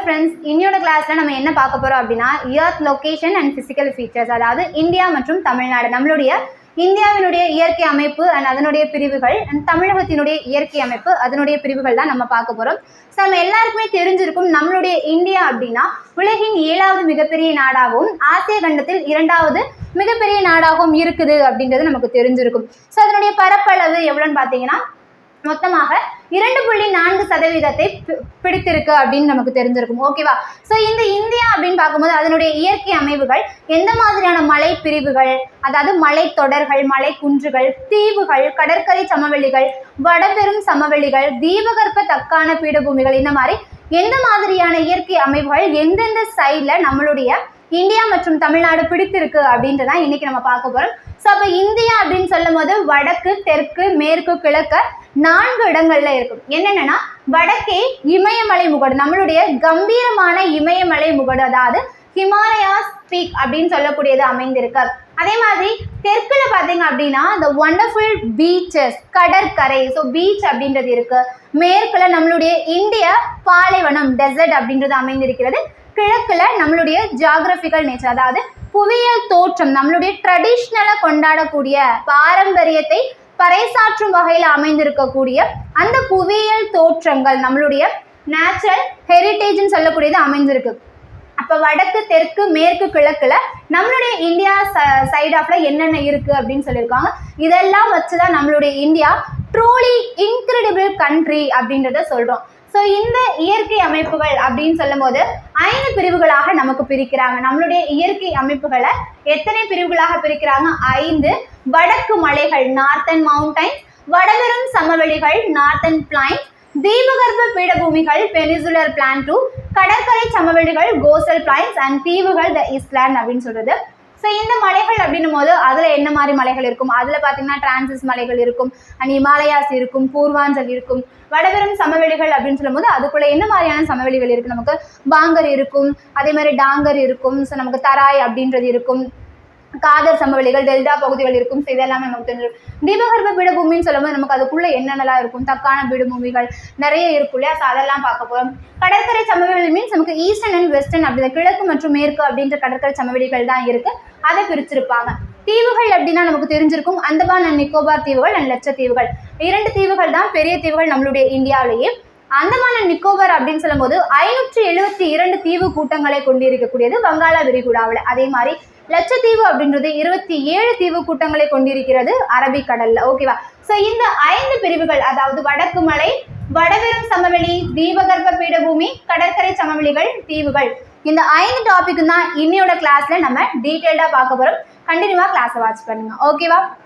Friends இன்னியோட கிளாஸ்ல நம்ம என்ன பார்க்க போறோம் அப்படின்னா earth location and physical features அதாவது இந்தியா மற்றும் தமிழ்நாடு. நம்மளுடைய இந்தியாவினுடைய இயற்கை அமைப்பு அண்ட் அதனுடைய பிரிவுகள் அண்ட் தமிழகத்தினுடைய இயற்கை அமைப்பு அதனுடைய பிரிவுகள் தான் நம்ம பார்க்க போறோம். ஸோ நம்ம எல்லாருக்குமே தெரிஞ்சிருக்கும் நம்மளுடைய இந்தியா அப்படின்னா உலகின் ஏழாவது மிகப்பெரிய நாடாகவும் ஆசிய கண்டத்தில் இரண்டாவது மிகப்பெரிய நாடாகவும் இருக்குது அப்படின்றது நமக்கு தெரிஞ்சிருக்கும். ஸோ அதனுடைய பரப்பளவு எவ்வளோன்னு பார்த்தீங்கன்னா மொத்தமாக இரண்டு புள்ளி நான்கு சதவீதத்தை பி- பிடித்திருக்கு அப்படின்னு நமக்கு தெரிஞ்சிருக்கும். ஓகேவா ஸோ இந்த இந்தியா அப்படின்னு பார்க்கும்போது அதனுடைய இயற்கை அமைவுகள் எந்த மாதிரியான மலை பிரிவுகள் அதாவது மலை தொடர்கள் மலை குன்றுகள் தீவுகள் கடற்கரை சமவெளிகள் வடபெரும் சமவெளிகள் தீபகற்ப தக்கான பீடபூமிகள் இந்த மாதிரி எந்த மாதிரியான இயற்கை அமைவுகள் எந்தெந்த சைடில் நம்மளுடைய இந்தியா மற்றும் தமிழ்நாடு பிடித்திருக்கு அப்படின்றதான் இன்னைக்கு நம்ம பார்க்க போறோம். ஸோ அப்போ இந்தியா அப்படின்னு சொல்லும் போது வடக்கு தெற்கு மேற்கு கிழக்கு நான்கு இடங்கள்ல இருக்கும். என்னென்னா வடக்கே இமயமலை முகடு நம்மளுடைய கம்பீரமான இமயமலை முகடு அதாவது ஹிமாலயாஸ் பீக் அப்படின்னு சொல்லக்கூடியது அமைந்திருக்கு. அதே மாதிரி தெற்குல பார்த்தீங்க அப்படின்னா இந்த ஒண்டர்ஃபுல் பீச்சஸ் கடற்கரை ஸோ பீச் அப்படின்றது இருக்கு. மேற்குல நம்மளுடைய இந்திய பாலைவனம் டெசர்ட் அப்படின்றது அமைந்திருக்கிறது. கிழக்குல நம்மளுடைய ஜியாகிரபிக்கல் நேச்சர் அதாவது புவியியல் தோற்றம் நம்மளுடைய ட்ரெடிஷ்னலாக கொண்டாடக்கூடிய பாரம்பரியத்தை பறைசாற்றும் வகையில் அமைந்திருக்கக்கூடிய அந்த புவியியல் தோற்றங்கள் நம்மளுடைய நேச்சுரல் ஹெரிட்டேஜ்னு சொல்லக்கூடியது அமைஞ்சிருக்கு அப்போ வடக்கு தெற்கு மேற்கு கிழக்குல நம்மளுடைய இந்தியா சைட் ஆஃப்ல என்னென்ன இருக்கு அப்படின்னு சொல்லியிருக்காங்க. இதெல்லாம் வச்சு தான் நம்மளுடைய இந்தியா ட்ரூலி இன்க்ரெடிபிள் கண்ட்ரி அப்படின்றத சொல்றோம். ஸோ இந்த இயற்கை அமைப்புகள் அப்படின்னு சொல்லும்போது ஐந்து பிரிவுகளாக நமக்கு பிரிக்கிறாங்க. நம்மளுடைய இயற்கை அமைப்புகளை எத்தனை பிரிவுகளாக பிரிக்கிறாங்க? ஐந்து வடக்கு மலைகள் நார்த்தன் மவுண்டைன்ஸ் வடபெரும் சமவெளிகள் நார்த்தன் பிளைன்ஸ் தீபகற்ப பீடபூமிகள் பெனிசுலர் பிளான்டூ கடற்கரை சமவெளிகள் கோசல் பிளைன்ஸ் அண்ட் தீவுகள் த இஸ்லாண்ட் அப்படின்னு சொல்றது. ஸோ இந்த மலைகள் அப்படின்னும் போது அதில் என்ன மாதிரி மலைகள் இருக்கும்? அதில் பார்த்தீங்கன்னா டிரான்சிஸ் மலைகள் இருக்கும் அண்ட் இமாலயாஸ் இருக்கும் பூர்வாஞ்சல் இருக்கும் வடபெரும் சமவெளிகள் அப்படின்னு சொல்லும்போது அதுக்குள்ள என்ன மாதிரியான சமவெளிகள் இருக்கு? நமக்கு பாங்கர் இருக்கும் அதே மாதிரி டாங்கர் இருக்கும் ஸோ நமக்கு தராய் அப்படின்றது இருக்கும் காதர் சமவெளிகள் டெல்டா பகுதிகள் இருக்கும் ஸோ இதெல்லாமே நமக்கு தெரிஞ்சிடும். தீபகற்ப பீடபூமின்னு சொல்லும்போது நமக்கு அதுக்குள்ள என்னென்னலாம் இருக்கும்? தக்கான பீடபூமிகள் நிறைய இருக்கும் இல்லையா? ஸோ அதெல்லாம் பார்க்க போகிறோம் கடற்கரை சமவெளி மீன்ஸ் நமக்கு ஈஸ்டர்ன் அண்ட் வெஸ்டர்ன் அப்படி கிழக்கு மற்றும் மேற்கு அப்படின்ற கடற்கரை சமவெளிகள் தான் இருக்குது அதை பிரிச்சிருப்பாங்க. தீவுகள் அப்படின்னா நமக்கு தெரிஞ்சிருக்கும். அந்தமான் அண்ட் நிக்கோபார் தீவுகள் அண்ட் லட்சத்தீவுகள் இரண்டு தீவுகள் தான் பெரிய தீவுகள் நம்மளுடைய இந்தியாவிலேயே. அந்தமான் அண்ட் நிக்கோபார் அப்படின்னு சொல்லும்போது ஐநூற்றி எழுபத்தி இரண்டு தீவு கூட்டங்களை கொண்டிருக்கக்கூடியது வங்காள விரிகுடாவில். அதே மாதிரி லட்சத்தீவு அப்படின்றது இருபத்தி ஏழு தீவு கூட்டங்களை கொண்டிருக்கிறது அரபிக்கடல்ல ஓகேவா ஸோ இந்த ஐந்து பிரிவுகள் அதாவது வடக்கு மலை வடபெரும் சமவெளி தீபகற்ப பீடபூமி கடற்கரை சமவெளிகள் தீவுகள். இந்த ஐந்து டாபிக் தான் இன்னையோட கிளாஸ்ல நம்ம டீட்டெயில்டாக பார்க்க போறோம். கண்டினியூவா கிளாஸை வாட்ச் பண்ணுங்க. ஓகேவா